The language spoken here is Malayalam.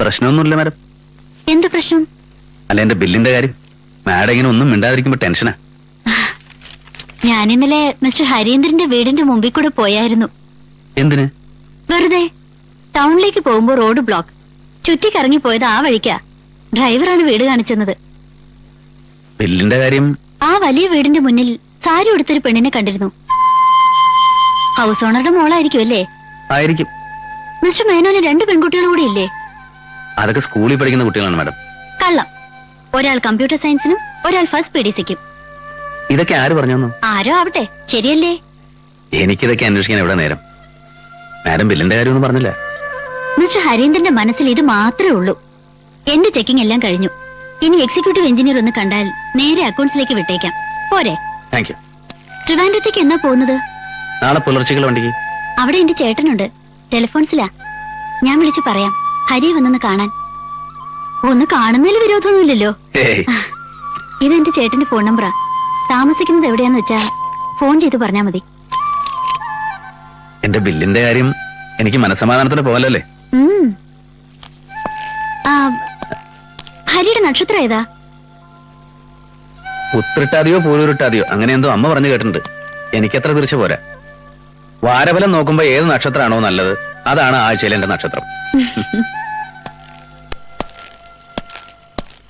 പ്രശ്നമൊന്നുമില്ല മാഡം. എന്ത് പ്രശ്നം? അല്ല എന്റെ ബില്ലിന്റെ കാര്യം. മാഡം ഇങ്ങനെ ഒന്നും മിണ്ടാതിരിക്കുമ്പോ ടെൻഷനാ. ഞാൻ ഇന്നലെ മിസ്റ്റർ ഹരീന്ദ്രന്റെ വീടിന്റെ മുമ്പിൽ കൂടെ പോയായിരുന്നു. എന്തിന്? വെറുതെ. ടൗണിലേക്ക് പോകുമ്പോ റോഡ് ബ്ലോക്ക്. ചുറ്റിക്കറങ്ങി പോയത് ആ വഴിക്കാ. ഡ്രൈവറാണ് വീട് കാണിച്ചെന്നത്. ബില്ലിന്റെ കാര്യം ആ വലിയ വീടിന്റെ മുന്നിൽ സാരി ഉടുത്തൊരു പെണ്ണിനെ കണ്ടിരുന്നു. ഹൗസ് ഓണറുടെ മോളായിരിക്കും അല്ലേ ആയിരിക്കും. മിസ്റ്റർ മേനോന് രണ്ട് പെൺകുട്ടികൾ കൂടി ഇല്ലേ അതൊക്കെ സ്കൂളിൽ പഠിക്കുന്ന കുട്ടികളാണ് മാഡം. കള്ളം. ഒരാൾ കമ്പ്യൂട്ടർ സയൻസിനും ഒരാൾ ഫസ്റ്റ് പി ഡി സിക്കും. ഇതൊക്കെ ആര് പറഞ്ഞു ആരോ ആവട്ടെ ശരിയല്ലേ? എനിക്കിതൊക്കെ അന്വേഷിക്കാൻ എവിടെ നേരം? മാഡം ബില്ലിന്റെ കാര്യമൊന്നും പറഞ്ഞില്ല. മിസ്റ്റർ ഹരീന്ദ്രന്റെ മനസ്സിൽ ഇത് മാത്രമേ ഉള്ളൂ. എന്റെ ചെക്കിംഗ് എല്ലാം കഴിഞ്ഞു. ഇനി എക്സിക്യൂട്ടീവ് എഞ്ചിനീയർ ഒന്ന് കണ്ടാൽ നേരെ അക്കൗണ്ട്സിലേക്ക് വിട്ടേക്കാം. പോരെ. താങ്ക് യു ട്രിവാൻഡ്രത്തേക്ക് എന്നാ പോകുന്നത്? നാളെ പുലർച്ചകൾ വണ്ടിക്ക്. അവിടെ എന്റെ ചേട്ടനുണ്ട്. ടെലിഫോൺസിലാ. ഞാൻ വിളിച്ചു പറയാം. ഹരി വന്നൊന്ന് കാണാൻ. ഒന്ന് കാണുന്നതിൽ വിരോധമൊന്നുമില്ലല്ലോ. ഇത് ഇതെന്റെ ചേട്ടന്റെ ഫോൺ നമ്പറാ താമസിക്കുന്നത് എവിടെയാന്ന് വെച്ചാ ഫോൺ ചെയ്ത് പറഞ്ഞാ മതി. എന്റെ ബില്ലിന്റെ കാര്യം എനിക്ക് മനസ്സമാധാനത്തിന് പോകലല്ലേ ആ, ഹരിയുടെ നക്ഷത്രം ഏതാ? ഉത്രിട്ടാതെയോ പൂരുരുട്ടാതെയോ അങ്ങനെ എന്തോ അമ്മ പറഞ്ഞു കേട്ടിട്ടുണ്ട്. എനിക്കത്ര തിരിച്ചു പോരാ. വാരഫലം നോക്കുമ്പോ ഏത് നക്ഷത്രമാണോ നല്ലത്? അതാണ് ആഴ്ചയിലെ എന്റെ നക്ഷത്രം. 嗯哼哼